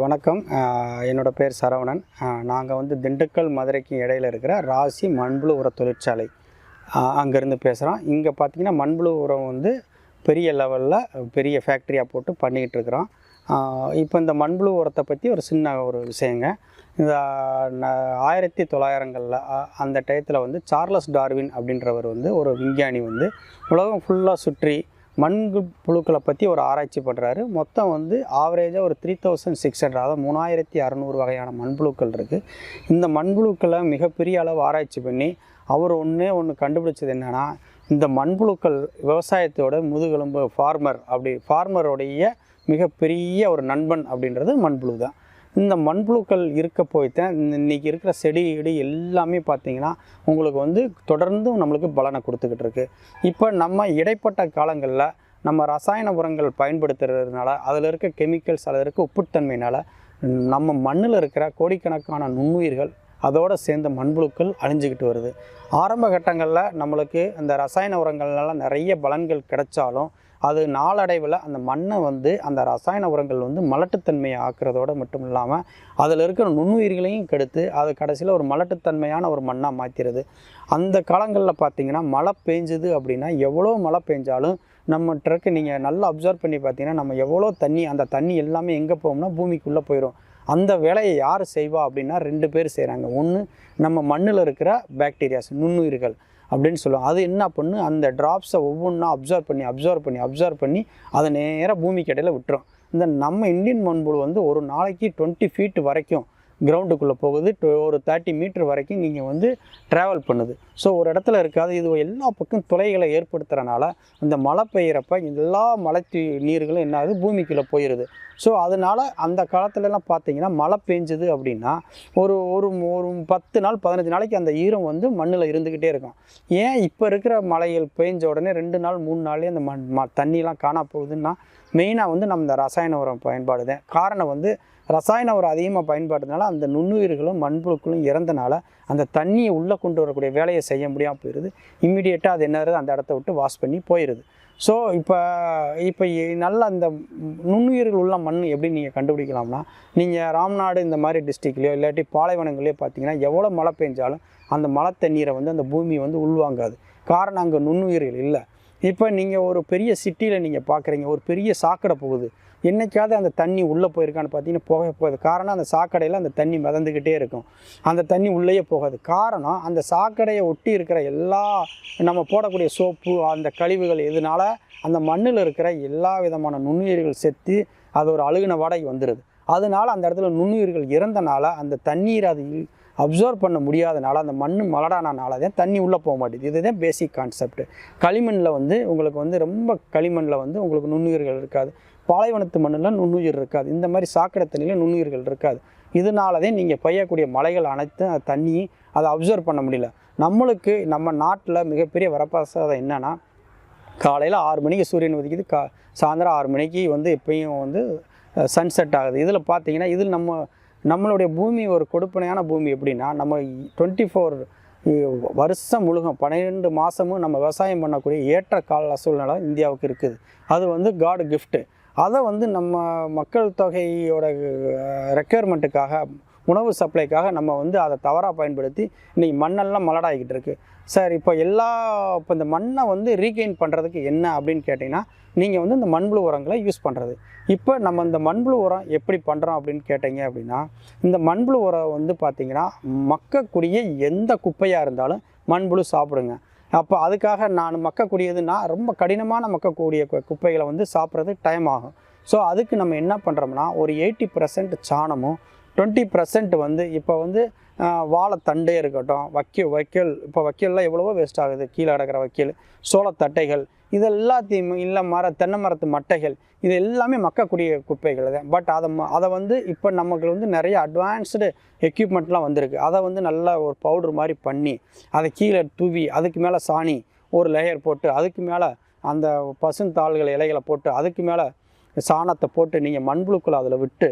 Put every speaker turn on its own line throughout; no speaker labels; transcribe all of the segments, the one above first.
வணக்கம். என்னோடய பேர் சரவணன். நாங்கள் வந்து திண்டுக்கல் மதுரைக்கு இடையில இருக்கிற ராசி மண்புழு உர தொழிற்சாலை. அங்கேருந்து பேசுகிறோம் இங்கே பார்த்தீங்கன்னா மண்புழு உரம் வந்து பெரிய லெவலில் பெரிய ஃபேக்ட்ரியாக போட்டு பண்ணிக்கிட்டு இருக்கிறோம். இப்போ இந்த மண்புழு உரத்தை பற்றி ஒரு சின்ன ஒரு விஷயங்க. இந்த ஆயிரத்தி தொள்ளாயிரங்களில் அந்த டயத்தில் வந்து சார்லஸ் டார்வின் அப்படின்றவர் வந்து ஒரு விஞ்ஞானி வந்து உலகம் ஃபுல்லாக சுற்றி மண்பு புழுக்களை பற்றி ஒரு ஆராய்ச்சி பண்ணுறாரு மொத்தம் வந்து ஆவரேஜாக ஒரு த்ரீ தௌசண்ட் சிக்ஸ் ஹண்ட்ரட் அதாவது மூணாயிரத்தி அறநூறு வகையான மண்புழுக்கள் இருக்குது இந்த மண்புழுக்களை மிகப்பெரிய அளவு ஆராய்ச்சி பண்ணி அவர் ஒன்றே ஒன்று கண்டுபிடிச்சது என்னென்னா இந்த மண்புழுக்கள் விவசாயத்தோட முதுகெலும்பு ஃபார்மர் அப்படி ஃபார்மருடைய மிகப்பெரிய ஒரு நண்பன் அப்படின்றது மண்புழு தான் இந்த மண்புழுக்கள் இருக்க போய்த்தேன் இந்த இருக்கிற செடி இடி எல்லாமே பார்த்தீங்கன்னா உங்களுக்கு வந்து தொடர்ந்து நம்மளுக்கு பலனை கொடுத்துக்கிட்டு இருக்குது இப்போ நம்ம இடைப்பட்ட காலங்களில் நம்ம ரசாயன உரங்கள் பயன்படுத்துறதுனால அதில் இருக்க கெமிக்கல்ஸ் அதில் இருக்க உப்புத்தன்மையினால் நம்ம மண்ணில் இருக்கிற கோடிக்கணக்கான நுண்ணுயிர்கள் அதோடு சேர்ந்த மண்புழுக்கள் அழிஞ்சிக்கிட்டு வருது. ஆரம்ப கட்டங்களில் நம்மளுக்கு அந்த ரசாயன உரங்கள்னால நிறைய பலன்கள் கிடைச்சாலும் அது நாளடைவில் அந்த மண்ணை வந்து அந்த ரசாயன உரங்கள் வந்து மலட்டுத்தன்மையை ஆக்குறதோட மட்டும் இல்லாமல் அதில் இருக்கிற நுண்ணுயிர்களையும் கெடுத்து அது கடைசியில் ஒரு மலட்டுத்தன்மையான ஒரு மண்ணாக மாற்றிடுது அந்த காலங்களில் பார்த்தீங்கன்னா மழை பெஞ்சுது அப்படின்னா எவ்வளோ மழை பெஞ்சாலும் நம்ம ட்ரக்கு நீங்கள் நல்லா அப்சர்வ் பண்ணி பார்த்தீங்கன்னா நம்ம எவ்வளோ தண்ணி அந்த தண்ணி எல்லாமே எங்கே போகும்னா பூமிக்குள்ளே போயிடும் அந்த வேலையை யார் செய்வா அப்படின்னா ரெண்டு பேர் செய்கிறாங்க ஒன்று நம்ம மண்ணில் இருக்கிற பாக்டீரியாஸ் நுண்ணுயிர்கள். அப்படின்னு சொல்லுவோம் அது என்ன பண்ணு அந்த ட்ராப்ஸை ஒவ்வொன்றா அப்சர்வ் பண்ணி அப்சர்வ் பண்ணி அப்சர்வ் பண்ணி அதை நேராக பூமிக்கு இடையில விட்டுரும். இந்த நம்ம இந்தியன் மண்புழு வந்து ஒரு நாளைக்கு டுவெண்ட்டி ஃபீட் வரைக்கும் கிரவுண்டுக்குள்ளே போகுது. ஒரு தேர்ட்டி மீட்டர் வரைக்கும் நீங்கள் வந்து ட்ராவல் பண்ணுது. ஸோ ஒரு இடத்துல இருக்காது. இது எல்லா பக்கம் துளைகளை ஏற்படுத்துகிறனால அந்த மழை பெய்கிறப்ப எல்லா மழை தீ- நீர்களும் என்ன ஆகுது? பூமிக்குள்ளே போயிடுது ஸோ அதனால் அந்த காலத்துலலாம் பார்த்தீங்கன்னா மழை பெஞ்சுது அப்படின்னா ஒரு ஒரு ஒரு பத்து நாள் பதினஞ்சு நாளைக்கு அந்த ஈரம் வந்து மண்ணில் இருந்துக்கிட்டே இருக்கும். ஏன் இப்போ இருக்கிற மழைகள் பெஞ்ச உடனே ரெண்டு நாள் மூணு நாள்லேயே அந்த மண் ம தண்ணிலாம் காணா போகுதுன்னா மெயினாக வந்து நம்ம இந்த ரசாயன உரம் பயன்பாடு தான் காரணம் வந்து ரசாயன உரம் அதிகமாக பயன்பாடுனால அந்த நுண்ணுயிர்களும் மண்புழுக்களும் இறந்தனால அந்த தண்ணியை உள்ளே கொண்டு வரக்கூடிய வேலையை செய்ய முடியாமல் போயிடுது இம்மிடியேட்டாக அது என்ன அந்த இடத்த விட்டு வாஷ் பண்ணி போயிடுது ஸோ இப்போ இப்போ நல்ல அந்த நுண்ணுயிர்கள் உள்ள மண் எப்படி நீங்கள் கண்டுபிடிக்கலாம்னா நீங்கள் ராம்நாடு இந்த மாதிரி டிஸ்ட்ரிக்ட்லையோ இல்லாட்டி பாலைவனங்களையோ பார்த்தீங்கன்னா எவ்வளோ மழை பெஞ்சாலும் அந்த மழை தண்ணீரை வந்து அந்த பூமி வந்து உள்வாங்காது. காரணம் அங்கே நுண்ணுயிர்கள் இல்லை. இப்போ நீங்கள் ஒரு பெரிய சிட்டியில் நீங்கள் பார்க்குறீங்க ஒரு பெரிய சாக்கடை போகுது. என்னைக்காவது அந்த தண்ணி உள்ளே போயிருக்கான்னு பார்த்தீங்கன்னா போக போகாது. காரணம் அந்த சாக்கடையில் அந்த தண்ணி மிதந்துக்கிட்டே இருக்கும். அந்த தண்ணி உள்ளேயே போகாது. காரணம் அந்த சாக்கடையை ஒட்டி இருக்கிற எல்லா நம்ம போடக்கூடிய சோப்பு அந்த கழிவுகள் எதனால அந்த மண்ணில் இருக்கிற எல்லா விதமான நுண்ணுயிர்கள் செத்து அது ஒரு அழுகின வாடகை வந்துடுது அதனால அந்த இடத்துல நுண்ணுயிர்கள் இறந்தனால அந்த தண்ணீர் அது அப்சர்வ் பண்ண முடியாதனால அந்த மண் மலடானனால தான் தண்ணி உள்ளே போக மாட்டேது. இதுதான் பேசிக் கான்செப்ட் களிமண்ணில் வந்து உங்களுக்கு வந்து ரொம்ப களிமண்ணில் வந்து உங்களுக்கு நுண்ணுயிர்கள் இருக்காது. பாலைவனத்து மண்ணில் நுண்ணுயிர் இருக்காது. இந்த மாதிரி சாக்கடை தண்ணியில் நுண்ணுயிர்கள் இருக்காது. இதனால தான் நீங்கள் பெய்யக்கூடிய மலைகள் அனைத்தும் அந்த தண்ணி அதை அப்சர்வ் பண்ண முடியல. நம்மளுக்கு நம்ம நாட்டில் மிகப்பெரிய வரப்பிரசாதம் என்னென்னா காலையில் ஆறு மணிக்கு சூரியன் உதிக்குது. கா சாயந்தரம் ஆறு மணிக்கு வந்து எப்பயும் வந்து சன்செட் ஆகுது. இதில் பார்த்தீங்கன்னா இதில் நம்ம நம்மளுடைய பூமி ஒரு கொடுப்பனையான பூமி எப்படின்னா நம்ம டுவெண்ட்டி ஃபோர் வருஷம் முழுகும் பன்னிரெண்டு மாதமும் நம்ம விவசாயம் பண்ணக்கூடிய ஏற்ற கால சூழ்நிலை இந்தியாவுக்கு இருக்குது. அது வந்து காடு கிஃப்ட்டு அதை வந்து நம்ம மக்கள் தொகையோட ரெக்குயர்மெண்ட்டுக்காக உணவு சப்ளைக்காக நம்ம வந்து அதை தவறாக பயன்படுத்தி இன்றைக்கி மண்ணெல்லாம் மலடாகிக்கிட்டு இருக்குது சார் இப்போ எல்லா இப்போ இந்த மண்ணை வந்து ரீகெயின் பண்ணுறதுக்கு என்ன அப்படின்னு கேட்டிங்கன்னா நீங்கள் வந்து இந்த மண்புழு உரங்களை யூஸ் பண்ணுறது இப்போ நம்ம இந்த மண்புழு உரம் எப்படி பண்ணுறோம் அப்படின்னு கேட்டிங்க அப்படின்னா இந்த மண்புழு உரம் வந்து பார்த்திங்கன்னா மக்கக்கூடிய எந்த குப்பையாக இருந்தாலும் மண்புழு சாப்பிடுங்க. அப்போ அதுக்காக நான் மக்கக்கூடியதுன்னா ரொம்ப கடினமான மக்கக்கூடிய கு- குப்பைகளை வந்து சாப்பிட்றதுக்கு டைம் ஆகும். ஸோ அதுக்கு நம்ம என்ன பண்ணுறோம்னா ஒரு எயிட்டி பர்சன்ட் சாணமும் டுவெண்ட்டி பர்சன்ட் வந்து இப்போ வந்து வாழைத்தண்டே இருக்கட்டும் வக்கீல் வைக்கல் இப்போ வைக்கல்லாம் எவ்வளவோ வேஸ்ட் ஆகுது. கீழே கிடக்கிற வக்கீல் சோளத்தட்டைகள் இது எல்லாத்தையும் இல்லை மர தென்னை மரத்து மட்டைகள் இது எல்லாமே மக்கக்கூடிய குப்பைகள் தான். பட் அதை ம- அதை வந்து இப்போ நமக்கு வந்து நிறைய அட்வான்ஸ்டு எக்யூப்மெண்ட்லாம் வந்திருக்கு. அதை வந்து நல்லா ஒரு பவுடர் மாதிரி பண்ணி அதை கீழே தூவி அதுக்கு மேலே சாணி ஒரு லேயர் போட்டு அதுக்கு மேலே அந்த பசுந்தாள்கள் இலைகளை போட்டு அதுக்கு மேலே சாணத்தை போட்டு நீங்கள் மண்புழுக்களை அதில் விட்டு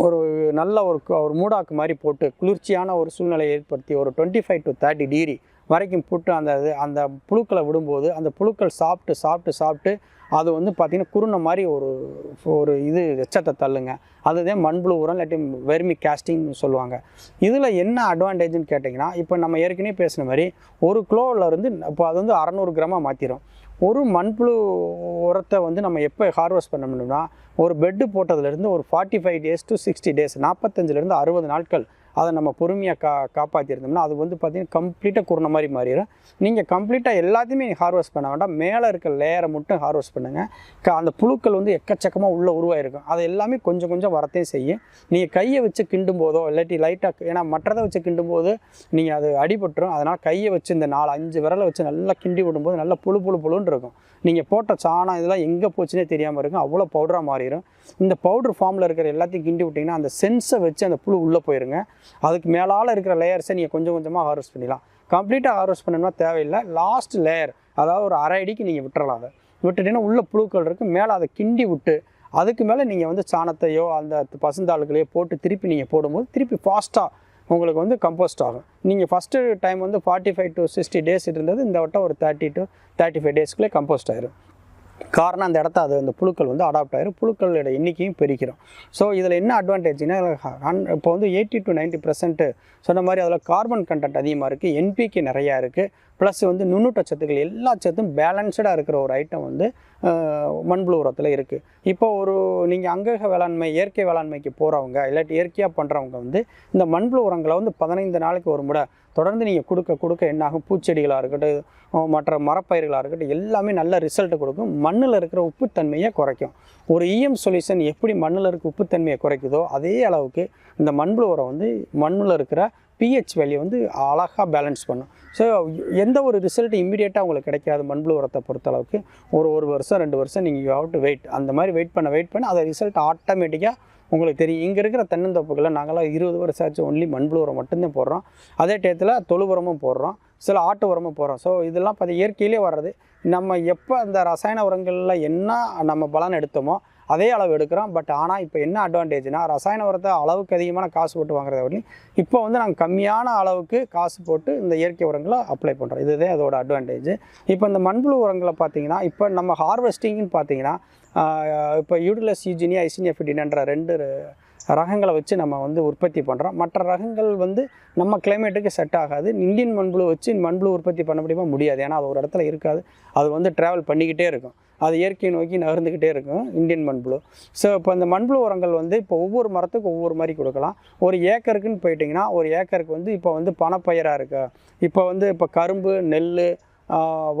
ஒரு நல்ல ஒரு ஒரு மூடாக்கு மாதிரி போட்டு குளிர்ச்சியான ஒரு சூழ்நிலையை ஏற்படுத்தி ஒரு twenty five to thirty degree வரைக்கும் புட்டு அந்த இது அந்த புழுக்களை விடும்போது அந்த புழுக்கள் சாப்பிட்டு சாப்பிட்டு சாப்பிட்டு அது வந்து பார்த்திங்கன்னா குருணை மாதிரி ஒரு ஒரு இது எச்சத்தை தள்ளுங்க. அதுதான் மண்புழு உரம் இல்லாட்டி வெர்மி கேஸ்டிங்னு சொல்லுவாங்க. இதில் என்ன அட்வான்டேஜ்னு கேட்டிங்கன்னா இப்போ நம்ம ஏற்கனவே பேசின மாதிரி ஒரு கிலோவில் இருந்து இப்போ அது வந்து அறநூறு கிராமாக மாற்றிடும் ஒரு மண்புழு உரத்தை வந்து நம்ம எப்போ ஹார்வெஸ்ட் பண்ண முடியும்னா ஒரு பெட்டு போட்டதுலேருந்து ஒரு forty five days to sixty days நாற்பத்தஞ்சிலேருந்து அறுபது நாட்கள் அதை நம்ம பொறுமையாக கா காப்பாற்றிருந்தோம்னா அது வந்து பார்த்திங்கன்னா கம்ப்ளீட்டாக குறுன மாதிரி மாறிடும். நீங்கள் கம்ப்ளீட்டாக எல்லாத்தையுமே ஹார்வெஸ்ட் பண்ண வேண்டாம். மேலே இருக்க லேயரை மட்டும் ஹார்வெஸ்ட் பண்ணுங்கள் க அந்த புழுக்கள் வந்து எக்கச்சக்கமாக உள்ளே உருவாயிருக்கும். அது எல்லாமே கொஞ்சம் கொஞ்சம் வரத்தையும் செய்யும். நீங்கள் கையை வச்சு கிண்டும் போதோ இல்லாட்டி லைட்டாக ஏன்னா மற்றதை வச்சு கிண்டும் போது நீங்கள் அது அடிபட்டுரும். அதனால் கையை வச்சு இந்த நாலு அஞ்சு விரலை வச்சு நல்லா கிண்டி விடும்போது நல்லா புழு புழு புழுன்னு இருக்கும். நீங்கள் போட்ட சாணம் இதெல்லாம் எங்கே போச்சுன்னே தெரியாமல் இருக்கும். அவ்வளோ பவுடராக மாறிடும் இந்த பவுடர் ஃபார்மில் இருக்கிற எல்லாத்தையும் கிண்டி விட்டிங்கன்னா அந்த சென்ஸை வச்சு அந்த புழு உள்ளே போயிருங்க. அதுக்கு மேலால் இருக்கிற லேயர்ஸை நீங்கள் கொஞ்சம் கொஞ்சமாக ஹார்வெஸ்ட் பண்ணிடலாம். கம்ப்ளீட்டாக ஹார்வெஸ்ட் பண்ணணும்னா தேவையில்லை. லாஸ்ட் லேயர் அதாவது ஒரு அரை அடிக்கு நீங்கள் விட்டுறலாம் அதை. விட்டுட்டீங்கன்னா உள்ள புழுக்கள் இருக்குது மேலே அதை கிண்டி விட்டு அதுக்கு மேலே நீங்கள் வந்து சாணத்தையோ அந்த பசுந்தாளுகளையோ போட்டு திருப்பி நீங்கள் போடும்போது திருப்பி ஃபாஸ்ட்டாக உங்களுக்கு வந்து கம்போஸ்ட் ஆகும். நீங்கள் ஃபஸ்ட்டு டைம் வந்து forty five to sixty days இருந்தது. இந்த வட்டம் ஒரு தேர்ட்டி டு தேர்ட்டி ஃபைவ் டேஸ்க்குள்ளே கம்போஸ்ட் ஆயிரும். காரணம் அந்த இடத்த அது அந்த புழுக்கள் வந்து அடாப்ட் ஆகிரும் புழுக்களோட எண்ணிக்கையும் பெருக்கிறோம் ஸோ இதில் என்ன அட்வான்டேஜ்னா இப்போ வந்து எயிட்டி டு நைன்ட்டி பர்சன்ட் சொன்ன மாதிரி அதில் கார்பன் கண்டென்ட் அதிகமாக இருக்குது என்பிக்கு நிறையா இருக்குது ப்ளஸ் வந்து நுண்ணூட்டச்சத்துக்கள் எல்லா சத்தும் பேலன்ஸ்டாக இருக்கிற ஒரு ஐட்டம் வந்து மண்புழு உரத்தில் இருக்குது இப்போ ஒரு நீங்கள் அங்கக வேளாண்மை இயற்கை வேளாண்மைக்கு போகிறவங்க இல்லாட்டி இயற்கையாக பண்ணுறவங்க வந்து இந்த மண்புழு உரங்களை வந்து பதினைந்து நாளைக்கு ஒரு முறை தொடர்ந்து நீங்கள் கொடுக்க கொடுக்க என்னாகும்? பூச்செடிகளாக இருக்கட்டும் மற்ற மரப்பயிர்களாக இருக்கட்டும் எல்லாமே நல்ல ரிசல்ட் கொடுக்கும். மண்ணில் இருக்கிற உப்புத்தன்மையை குறைக்கும். ஒரு இஎம் சொல்யூஷன் எப்படி மண்ணில் இருக்க உப்புத்தன்மையை குறைக்குதோ அதே அளவுக்கு இந்த மண்புழு உரம் வந்து மண்ணில் இருக்கிற பிஹெச் வேல்யூ வந்து அழகாக பேலன்ஸ் பண்ணும். ஸோ எந்த ஒரு ரிசல்ட் இம்மிடியேட்டாக உங்களுக்கு கிடைக்காது மண்புழு உரத்தை பொறுத்தளவுக்கு. ஒரு ஒரு வருஷம் ரெண்டு வருஷம் நீங்கள் யூ டு வெயிட் அந்த மாதிரி வெயிட் பண்ண வெயிட் பண்ண அதை ரிசல்ட் ஆட்டோமேட்டிக்காக உங்களுக்கு தெரியும். இங்கே இருக்கிற தென்னந்தோப்புகளை நாங்களாம் இருபது வருஷம் ஆச்சு ஒன்லி மண்புழு உரம் மட்டும்தான் போடுறோம். அதே டயத்தில் தொழு உரமும் போடுறோம். சில ஆட்டு உரமும் போடுறோம். ஸோ இதெல்லாம் பார்த்து இயற்கையிலே வர்றது. நம்ம எப்போ அந்த ரசாயன உரங்களில் என்ன நம்ம பலன் எடுத்தோமோ அதே அளவு எடுக்கிறோம். பட் ஆனால் இப்போ என்ன அட்வான்டேஜ்னா ரசாயன உரத்தை அளவுக்கு அதிகமான காசு போட்டு வாங்குறத விட இப்போ வந்து நாங்கள் கம்மியான அளவுக்கு காசு போட்டு இந்த இயற்கை உரங்களை அப்ளை பண்ணுறோம் இதுதான் அதோட அட்வான்டேஜ் இப்போ இந்த மண்புழு உரங்களை பார்த்தீங்கன்னா இப்போ நம்ம ஹார்வெஸ்டிங்னு பார்த்தீங்கன்னா இப்போ யூடிலஸ் யூஜினி ஐசினியஃபிடின்ன்ற ரெண்டு ரகங்களை வச்சு நம்ம வந்து உற்பத்தி பண்ணுறோம் மற்ற ரகங்கள் வந்து நம்ம கிளைமேட்டுக்கு செட் ஆகாது. இந்தியன் மண்புழு வச்சு மண்புழு உற்பத்தி பண்ண முடியுமா? முடியாது. ஏன்னா அது ஒரு இடத்துல இருக்காது. அது வந்து ட்ராவல் பண்ணிக்கிட்டே இருக்கும். அது இயற்கையை நோக்கி நகர்ந்துக்கிட்டே இருக்கும். இந்தியன் மண்புழு. ஸோ இப்போ இந்த மண்புழு உரங்கள் வந்து இப்போ ஒவ்வொரு மரத்துக்கும் ஒவ்வொரு மாதிரி கொடுக்கலாம். ஒரு ஏக்கருக்குன்னு போயிட்டிங்கன்னா ஒரு ஏக்கருக்கு வந்து இப்போ வந்து பணப்பயிராக இருக்குது இப்போ வந்து இப்போ கரும்பு நெல்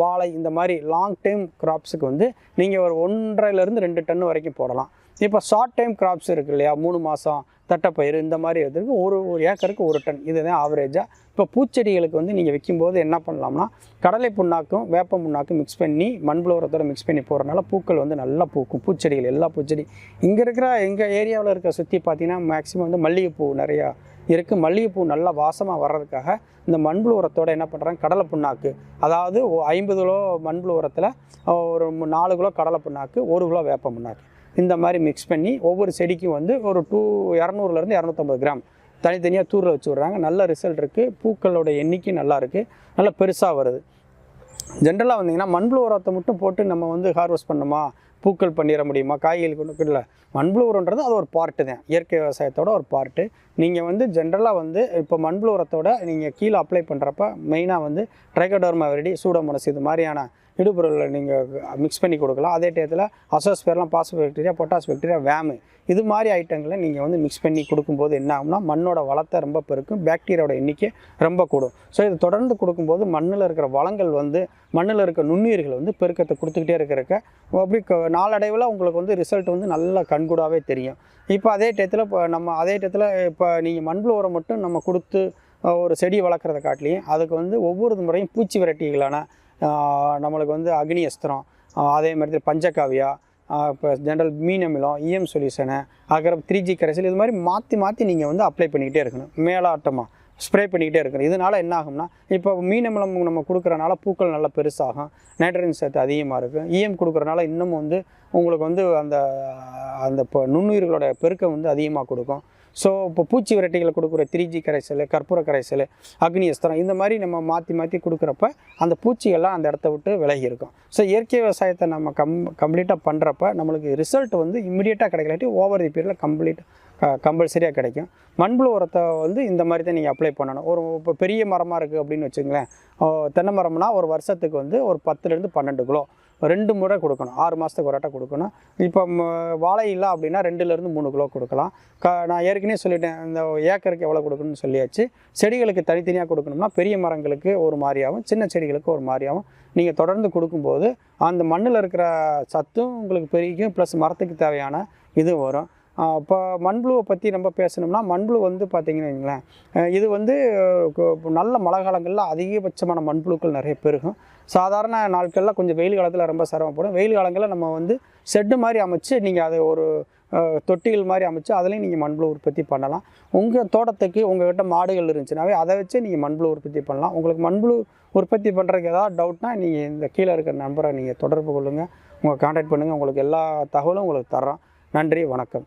வாழை இந்த மாதிரி லாங் டைம் கிராப்ஸுக்கு வந்து நீங்கள் ஒரு ஒன்றரைலேருந்து ரெண்டு டன் வரைக்கும் போடலாம். இப்போ ஷார்ட் டைம் கிராப்ஸ் இருக்குது இல்லையா? மூணு மாதம் தட்டைப்பயிறு இந்த மாதிரி எதுக்கு ஒரு ஒரு ஏக்கருக்கு ஒரு டன். இதுதான் ஆவரேஜாக இப்போ பூச்செடிகளுக்கு வந்து நீங்கள் வைக்கும்போது என்ன பண்ணலாம்னா கடலை புண்ணாக்கும் வேப்ப புண்ணாக்கும் மிக்ஸ் பண்ணி மண்புழு உரத்தோட மிக்ஸ் பண்ணி போகிறனால பூக்கள் வந்து நல்லா பூக்கும். பூச்செடிகள் எல்லா பூச்செடி. இங்கே இருக்கிற எங்கள் ஏரியாவில் இருக்க சுற்றி பார்த்தீங்கன்னா மேக்ஸிமம் வந்து மல்லிகைப்பூ நிறையா இருக்குது மல்லிகைப்பூ நல்லா வாசமாக வர்றதுக்காக இந்த மண்புழு உரத்தோட என்ன பண்ணுறாங்க கடலை புண்ணாக்கு. அதாவது ஐம்பது கிலோ மண்புழு உரத்தில் ஒரு நாலு கிலோ கடலை புண்ணாக்கு ஒரு கிலோ வேப்ப புண்ணாக்கு. இந்த மாதிரி மிக்ஸ் பண்ணி ஒவ்வொரு செடிக்கும் வந்து ஒரு டூ இரநூறுலேருந்து இரநூத்தம்பது கிராம் தனித்தனியாக தூரில் வச்சு விட்றாங்க. நல்ல ரிசல்ட் இருக்குது பூக்களோட எண்ணிக்கை நல்லா இருக்குது நல்லா பெருசாக வருது. ஜென்ரலாக வந்தீங்கன்னா மண்புழு உரத்தை மட்டும் போட்டு நம்ம வந்து ஹார்வெஸ்ட் பண்ணணுமா? பூக்கள் பண்ணிட முடியுமா? காய்கறி கொண்டு இல்லை. மண்புழு உரன்றது அது ஒரு பார்ட்டு தான். இயற்கை விவசாயத்தோட ஒரு பார்ட்டு நீங்கள் வந்து ஜென்ரலாக வந்து இப்போ மண்புழு உரத்தோட நீங்கள் கீழே அப்ளை பண்ணுறப்ப மெயினாக வந்து ட்ரைகோடர்மா வெரடி சூடோமோனஸ் இது மாதிரியான இடுபொருளை நீங்கள் மிக்ஸ் பண்ணி கொடுக்கலாம். அதே டயத்தில் அசோஸ்பியர்லாம் பாஸ்போ பேக்டீரியா பொட்டாஸ் பேக்டீரியா வேமு இது மாதிரி ஐட்டங்களை நீங்கள் வந்து மிக்ஸ் பண்ணி கொடுக்கும்போது என்ன ஆகும்னா மண்ணோட வளத்தை ரொம்ப பெருக்கும் பாக்டீரியாவோட எண்ணிக்கை ரொம்ப கூடும். ஸோ இது தொடர்ந்து கொடுக்கும்போது மண்ணில் இருக்கிற வளங்கள் வந்து மண்ணில் இருக்க நுண்ணுயிர்கள் வந்து பெருக்கத்தை கொடுத்துக்கிட்டே இருக்கிறக்க அப்படி க- நாளடைவில் உங்களுக்கு வந்து ரிசல்ட் வந்து நல்லா கண்கூடாகவே தெரியும். இப்போ அதே டயத்தில் இப்போ நம்ம அதே டயத்தில் இப்போ நீங்கள் மண்புழு உரம் மட்டும் நம்ம கொடுத்து ஒரு செடி வளர்க்குறத காட்டிலையும் அதுக்கு வந்து ஒவ்வொரு முறையும் பூச்சி வெரைட்டிகளான நம்மளுக்கு வந்து அக்னி அஸ்திரம் அதே மாதிரி பஞ்சகாவியா இப்போ ஜென்ரல் மீன் அமிலம் இஎம் சொல்யூஷனு அதுக்கப்புறம் த்ரீ ஜி கரைசல் இது மாதிரி மாற்றி மாற்றி நீங்கள் வந்து அப்ளை பண்ணிக்கிட்டே இருக்கணும். மேலாட்டமாக ஸ்ப்ரே பண்ணிக்கிட்டே இருக்கணும். இதனால் என்ன ஆகும்னா இப்போ மீன் அமிலம் நம்ம கொடுக்குறனால பூக்கள் நல்லா பெருசாகும் நைட்ரஜன் சத்து அதிகமாக இருக்கும் இஎம் கொடுக்குறனால இன்னமும் வந்து உங்களுக்கு வந்து அந்த அந்த இப்போ நுண்ணுயிர்களோட பெருக்கம் வந்து அதிகமாக கொடுக்கும். ஸோ இப்போ பூச்சி விரட்டிகளை கொடுக்குற திரிஜி கரைசல் கற்பூர கரைசல் அக்னி அஸ்திரம் இந்த மாதிரி நம்ம மாற்றி மாற்றி கொடுக்குறப்ப அந்த பூச்சிகள்லாம் அந்த இடத்த விட்டு விலகி இருக்கும். ஸோ இயற்கை விவசாயத்தை நம்ம கம் கம்ப்ளீட்டாக பண்ணுறப்ப நம்மளுக்கு ரிசல்ட் வந்து இம்மிடியேட்டாக கிடைக்கலாட்டி ஓவர் தி பீரியடில் கம்ப்ளீட் கம்பல்சரியாக கிடைக்கும். மண்புழு உரத்தை வந்து இந்த மாதிரி தான் நீங்கள் அப்ளை பண்ணணும். ஒரு இப்போ பெரிய மரமாக இருக்குது அப்படின்னு வச்சுங்களேன் தென்னை மரம்னா ஒரு வருஷத்துக்கு வந்து ஒரு பத்துலேருந்து பன்னெண்டு கிலோ. ரெண்டு முறை கொடுக்கணும். ஆறு மாதத்துக்கு ஒரு ஆட்டம் கொடுக்கணும். இப்போ வாழை இல்லை அப்படின்னா ரெண்டுலேருந்து மூணு கிலோ கொடுக்கலாம். க நான் ஏற்கனவே சொல்லிட்டேன் இந்த ஏக்கருக்கு எவ்வளோ கொடுக்கணும்னு சொல்லியாச்சு. செடிகளுக்கு தனித்தனியாக கொடுக்கணும்னா பெரிய மரங்களுக்கு ஒரு மாதிரியாகவும் சின்ன செடிகளுக்கு ஒரு மாதிரியாகவும் நீங்கள் தொடர்ந்து கொடுக்கும்போது அந்த மண்ணில் இருக்கிற சத்தும் உங்களுக்கு பெருகும் ப்ளஸ் மரத்துக்கு தேவையான இது வரும். இப்போ மண்புழுவை பற்றி நம்ம பேசணும்னா மண்புழு வந்து பார்த்திங்கன்னு வைங்களேன் இது வந்து நல்ல மழை காலங்களில் அதிகபட்சமான மண்புழுக்கள் நிறைய பெருகும் சாதாரண நாட்களில் கொஞ்சம் வெயில் காலத்தில் ரொம்ப சிரமப்படும் வெயில் காலங்களில் நம்ம வந்து செட்டு மாதிரி அமைச்சு நீங்கள் அதை ஒரு தொட்டிகள் மாதிரி அமைச்சு அதுலேயும் நீங்கள் மண்புழு உற்பத்தி பண்ணலாம். உங்கள் தோட்டத்துக்கு உங்கள்கிட்ட மாடுகள் இருந்துச்சுனாவே அதை வச்சு நீங்கள் மண்புழு உற்பத்தி பண்ணலாம். உங்களுக்கு மண்புழு உற்பத்தி பண்ணுறதுக்கு ஏதாவது டவுட்னா நீங்கள் இந்த கீழே இருக்கிற நம்பரை நீங்கள் தொடர்பு கொள்ளுங்கள் உங்கள் காண்டாக்ட் பண்ணுங்கள் உங்களுக்கு எல்லா தகவலும் உங்களுக்கு தர்றோம். நன்றி வணக்கம்.